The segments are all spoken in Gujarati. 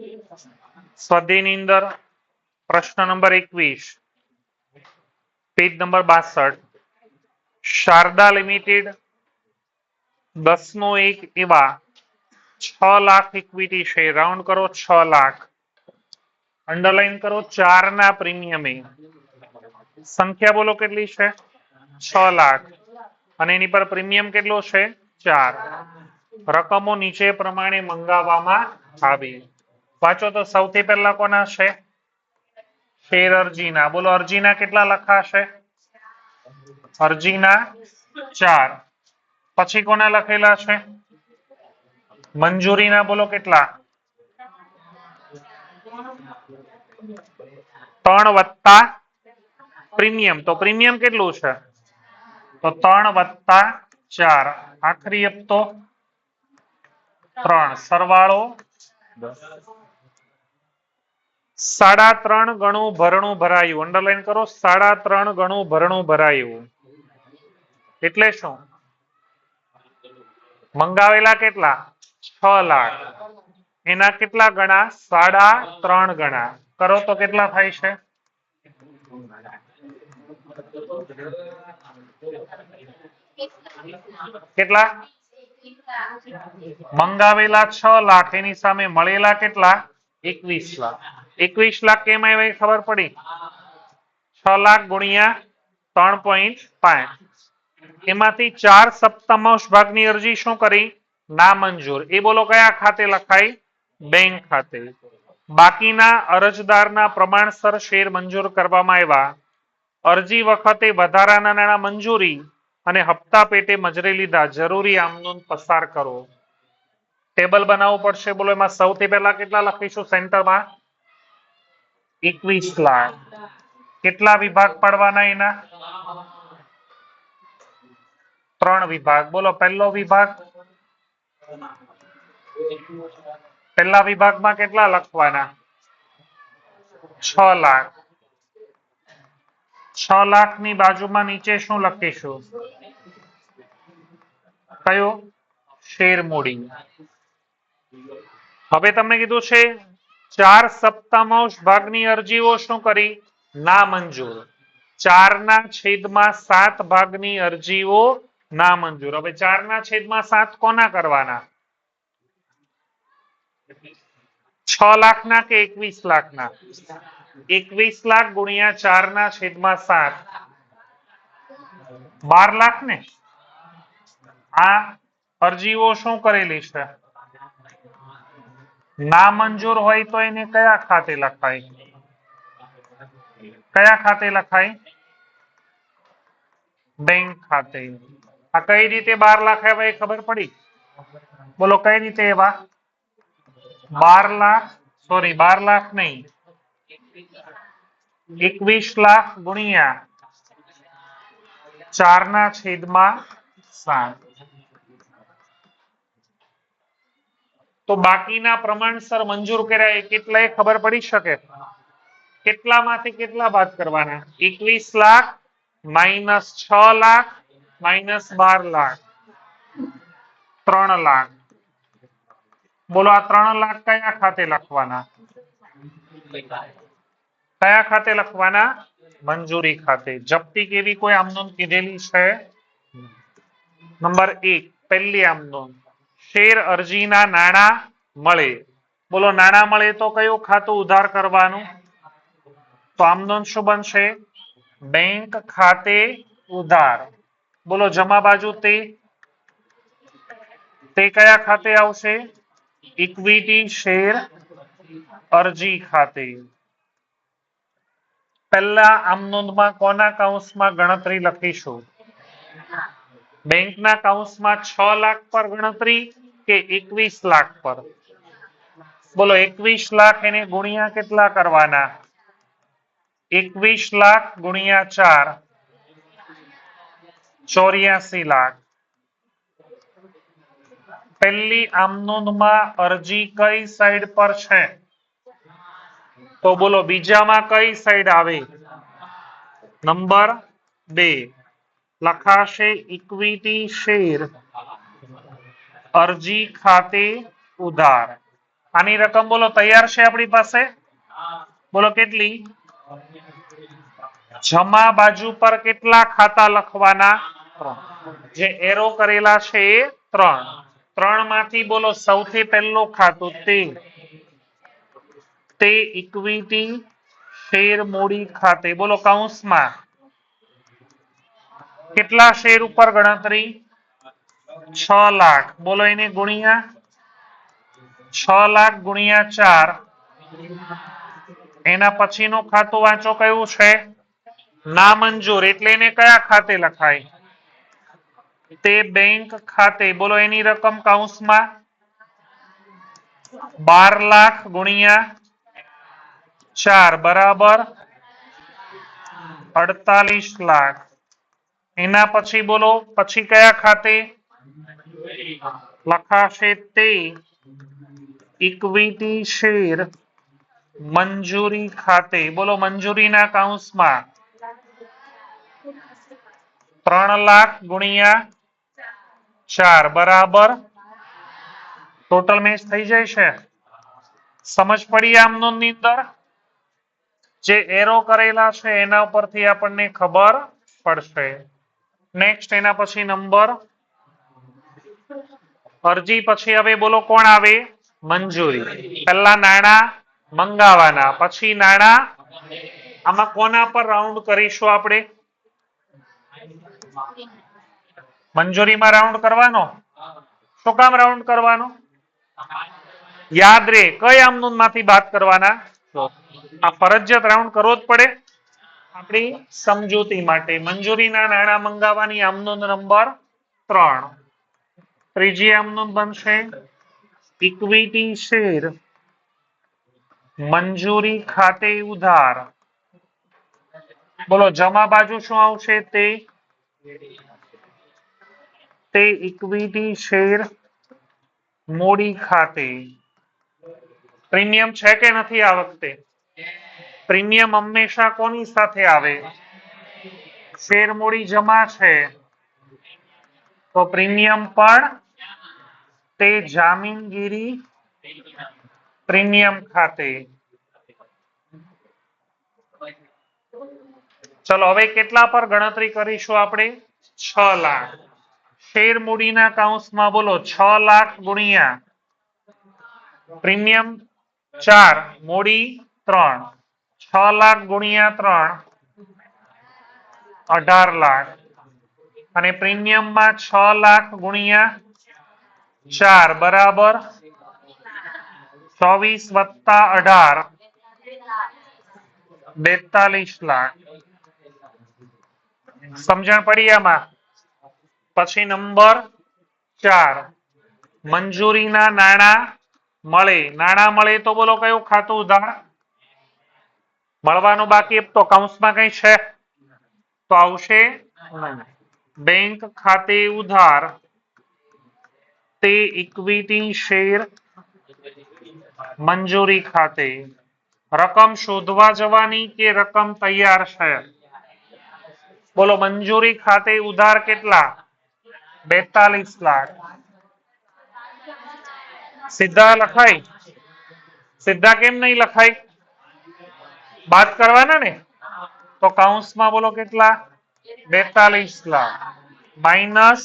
સ્વાધ્યાયની અંદર પ્રશ્ન નંબર એકવીસ. પેજ નંબર બાસઠ. શારદા લિમિટેડ દસ નો એક એવા છ લાખ ઇક્વિટી છે રાઉન્ડ કરો છ લાખ. અંડરલાઈન કરો ચાર ના પ્રીમિયમે સંખ્યા બોલો કેટલી છે? છ લાખ. અને એની પર પ્રીમિયમ કેટલો છે? ચાર. રકમો નીચે પ્રમાણે મંગાવવામાં આવી. વાંચો તો સૌથી પહેલા કોના છે ફેર અરજીના. બોલો, અરજીના કેટલા લખાશે અરજીના ચાર. પછી કોના લખેલા છે મંજૂરીના બોલો કેટલા? ત્રણ વત્તા પ્રીમિયમ. તો પ્રીમિયમ કેટલું છે? તો ત્રણ વત્તા ચાર. આખરી હપ્તો ત્રણ. સરવાળો સાડા ત્રણ ગણું ભરણું ભરાયું. અંડરલાઈન કરો, સાડા ત્રણ ગણું ભરણું ભરાયું. એટલે શું? મંગાવેલા કેટલા? છ લાખ. એના કેટલા ગણા? સાડા ત્રણ ગણા. કરો તો કેટલા થાય છે? કેટલા? મંગાવેલા છ લાખ. એની સામે મળેલા કેટલા? એકવીસ લાખ. એકવીસ લાખ કેમ આવ્યા ખબર પડી? છ લાખ ગુણ્યા ત્રણ પોઈન્ટ પાંચ. એમાંથી ચાર સપ્તમાંશ ભાગની અરજી શું કરી? નામંજૂર એ બોલો કયા ખાતે લખાઈ બેંક ખાતે. બાકીના અરજદારના પ્રમાણસર શેર મંજૂર કરવામાં આવ્યા. અરજી વખતે વધારાના નાણાં મંજૂરી અને હપ્તા પેટે મજરે લીધા. જરૂરી આમનોંધ પસાર કરો. ટેબલ બનાવવું પડશે. બોલો, એમાં સૌથી પહેલા કેટલા લખીશું? સેન્ટરમાં એકવીસ લાખ. કેટલા વિભાગ પાડવાના એના? ત્રણ વિભાગ. બોલો, પહેલો વિભાગ? પહેલા વિભાગમાં કેટલા લખવાના? છ લાખ. છ લાખની બાજુમાં નીચે શું લખીશું? કયો? શેર મૂડી હવે તમને કીધું છે ચાર સપ્તમાંશ ભાગની અરજીઓ શું કરી? ના મંજૂર. ચાર ના છેદમાં સાત ભાગની અરજીઓ ના મંજૂર. હવે ચાર ના છેદમાં સાત કોના કરવાના? છ લાખ ના કે એકવીસ લાખ ના એકવીસ લાખ ગુણ્યા ચાર ના છેદમાં સાત. બાર લાખ ને આ અરજીઓ શું કરેલી છે? ના મંજૂર હોય તો એને કયા ખાતે લખાય? કયા ખાતે લખાય? બેંક ખાતે. આ કઈ રીતે બાર લાખ એ ખબર પડી? બોલો, કઈ રીતે એવા બાર લાખ સોરી બાર લાખ નહીં. એકવીસ લાખ ગુણ્યા ચાર ના છેદમાં સાત. તો બાકીના પ્રમાણસર મંજૂર કર્યા એ કેટલા ખબર પડી શકે? કેટલામાંથી કેટલા બાદ કરવાના? એકવીસ લાખ માઇનસ છ લાખ માઇનસ બાર લાખ. ત્રણ લાખ. બોલો, આ ત્રણ લાખ કયા ખાતે લખવાના? કયા ખાતે લખવાના? મંજૂરી ખાતે. જપ્તી કેવી કોઈ આમનોન કીધેલી છે? નંબર એક, પહેલી આમનોંધ શેર અરજીના નાણાં મળે. બોલો, નાણાં મળે તો કયું ખાતું ઉધાર કરવાનું? તો આમનોંધ શું બનશે? બેંક ખાતે ઉધાર. બોલો, જમા બાજુ તે તે કયા ખાતે આવશે? ઇક્વિટી શેર અરજી ખાતે. પહેલા આમ નોંધમાં કોના કૌંસમાં ગણતરી લખીશું? બેંકના માં છ લાખ પર ગણતરી કે એકવીસ લાખ પર? બોલો, એકવીસ લાખ એને ગુણ્યા કેટલા કરવાના? એકવીસ લાખ ગુણ્યા ચાર, ચોર્યાસી લાખ. પહેલી આમનોંધમાં અરજી કઈ સાઈડ પર છે? તો બોલો, બીજામાં કઈ સાઈડ આવે? નંબર બે. લખાશે ઇક્વિટી શેર. અરજી ખાતે ઉધાર. આની રકમ બોલો, તૈયાર છે આપણી પાસે? બોલો, કેટલી? જમા બાજુ પર કેટલા ખાતા લખવાના? જે એરો કરેલા છે એ ત્રણ. ત્રણમાંથી બોલો, સૌથી પહેલો ખાતું તે. તે ઇક્વિટી શેર મૂડી ખાતે. બોલો, કૌંસમાં. કેટલા શેર ઉપર ગણતરી? છ લાખ. બોલો એને ગુણ્યા. છ લાખ ગુણ્યા ચાર. એના પછીનું ખાતું વાંચો કયું છે? ના મંજૂર. એટલે એને કયા ખાતે લખાય? તે બેંક ખાતે. બોલો એની રકમ કૌંસમાં. બાર લાખ ગુણ્યા ચાર. બરાબર? અડતાલીસ લાખ. એના પછી બોલો, પછી કયા ખાતે? લખાશે તે ઇક્વિટી શેર, મંજૂરી ખાતે. બોલો, મંજૂરીના કાઉન્સમાં ત્રણ લાખ ગુણ્યા ચાર, બરાબર? ટોટલ મેચ થઈ જાય છે? સમજ પડી આમ ની અંદર? જે એરો કરેલા છે, એના ઉપરથી આપણને ખબર પડશે. નેક્સ્ટ એના પછી નંબર અરજી પછી હવે બોલો કોણ આવે? મંજૂરી. પહેલા નાણા મંગાવાના. પછી નાણા આમાં કોના પર રાઉન્ડ કરીશું આપણે? મંજૂરીમાં રાઉન્ડ કરવાનો? શું કામ રાઉન્ડ કરવાનો? યાદ રે, કઈ આમનું માંથી બાદ કરવાના? આ ફરજિયાત રાઉન્ડ કરવો જ પડે. આપણી સમજૂતી માટે મંજૂરીના નાણાં મંગાવવાની આમનોંધ નંબર ત્રણ. ત્રીજી આમનોંધ બનશે ઇક્વિટી શેર મંજૂરી ખાતે ઉધાર. બોલો, જમા બાજુ શું આવશે તે? તે ઇક્વિટી શેર મૂડી ખાતે. પ્રીમિયમ છે કે નથી આ વખતે? પ્રીમિયમ હંમેશા કોની સાથે આવે? શેર મૂડી જમા છે. તો પ્રીમિયમ પણ તે જામીનગીરી પ્રીમિયમ ખાતે. ચલો, હવે કેટલા પર ગણતરી કરીશું આપણે? છ લાખ. શેર મૂડીના કાઉન્સમાં બોલો, છ લાખ ગુણ્યા પ્રીમિયમ ચાર, મૂડી ત્રણ. છ લાખ ગુણ્યા ત્રણ, અઢાર લાખ. અને પ્રીમિયમમાં છ લાખ ગુણ્યા ચાર, બરાબર? ચોવીસ વત્તા અઢાર, બેતાલીસ લાખ. સમજણ પડી આમાં? પછી નંબર ચાર, મંજૂરીના નાણા મળે. નાણાં મળે તો બોલો કયું ખાતું ઉધાર? મળવાનું બાકી તો કૌંસમાં કઈ છે? તો આવશે નહીં. બેંક ખાતે ઉધાર. તે ઇક્વિટી શેર મંજૂરી ખાતે. રકમ શોધવા જવાની કે રકમ તૈયાર છે? બોલો, મંજૂરી ખાતે ઉધાર કેટલા? બેતાલીસ લાખ. સીધા લખાય? સીધા કેમ નહીં લખાય? બાદ કરવાના ને? તો કૌંસમાં બોલો કેટલા? બેતાલીસ લાખ માઇનસ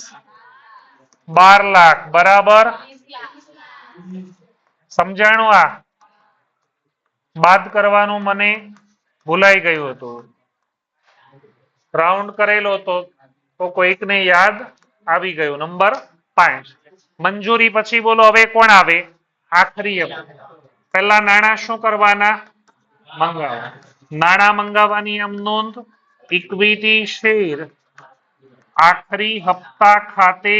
બાર લાખ બરાબર? સમજાણું આ? બાદ કરવાનું મને ભૂલાઈ ગયું હતું. રાઉન્ડ કરેલો તો તો કોઈકને યાદ આવી ગયું. નંબર પાંચ. મંજૂરી પછી બોલો હવે કોણ આવે? આખરી. પહેલા નાણાં શું કરવાના? મંગાવવા નાણાં મંગાવવાની આમ નોંધ ઇક્વિટી શેર આખરી હપ્તા ખાતે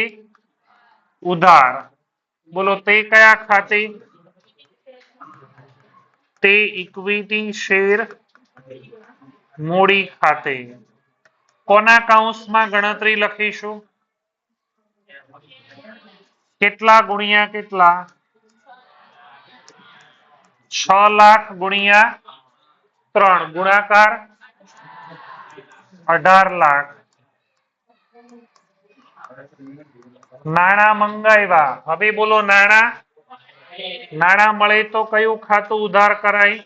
ઉધાર. બોલો, તે કયા ખાતે? તે ઇક્વિટી શેર મૂડી ખાતે. કોના કાઉન્સમાં ગણતરી લખીશું? કેટલા ગુણ્યા કેટલા? છ લાખ ગુણ્યા ત્રણ ગુણાકાર અઢાર લાખ. નાણાં મંગાવ્યા. હવે બોલો નાણાં. નાણાં મળે તો કયું ખાતું ઉધાર કરાય?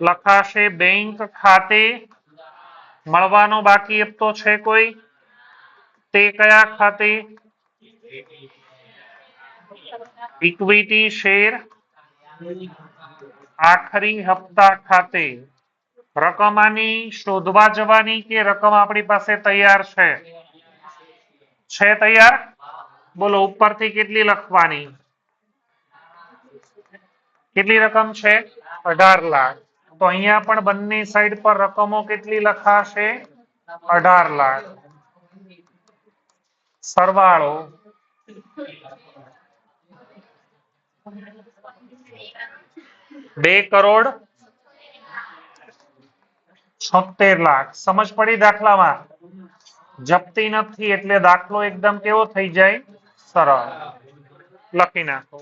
લખાશે બેંક ખાતે. મળવાનો બાકી હપ્તો છે કોઈ? તે કયા ખાતે? Equity share. આખરી હપ્તા ખાતે રકમ આની શોધવા જવાની કે રકમ આપણી પાસે તૈયાર છે? છે તૈયાર? બોલો, ઉપરથી કેટલી લખવાની? કેટલી રકમ છે? અઢાર લાખ. તો અહીંયા પણ બંને સાઈડ પર રકમો કેટલી લખાશે? અઢાર લાખ. સરવાળો. બે કરોડ છોતેર લાખ. સમજ પડી દાખલામાં? જપ્તી નથી એટલે દાખલો એકદમ કેવો થઈ જાય? સરળ. લખી નાખો.